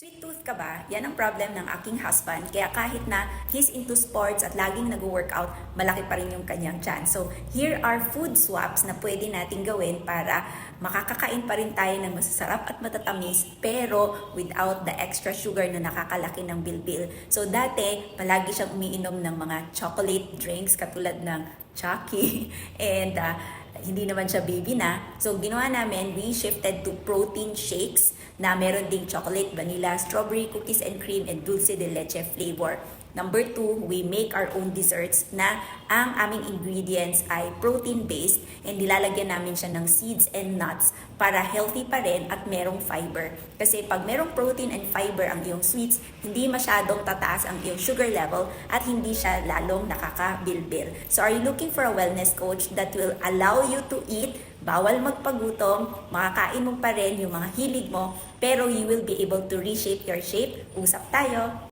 Sweet tooth ka ba? Yan ang problem ng aking husband. Kaya kahit na he's into sports at laging nag-workout, malaki pa rin yung kanyang chan. So, here are food swaps na pwede natin gawin para makakakain pa rin tayo ng masasarap at matatamis pero without the extra sugar na nakakalaki ng bilbil. So, dati, palagi siyang umiinom ng mga chocolate drinks katulad ng Chucky and uh, hindi naman siya baby na. So, ginawa namin, we shifted to protein shakes na meron ding chocolate, vanilla, strawberry, cookies and cream, and dulce de leche flavor. Number two, we make our own desserts na ang aming ingredients ay protein-based and nilalagyan namin siya ng seeds and nuts para healthy pa rin at merong fiber. Kasi pag merong protein and fiber ang iyong sweets, hindi masyadong tataas ang iyong sugar level at hindi siya lalong nakakabilbil. So are you looking for a wellness coach that will allow you to eat bawal magpagutom, makakain mo pa rin yung mga hilig mo, pero you will be able to reshape your shape. Usap tayo!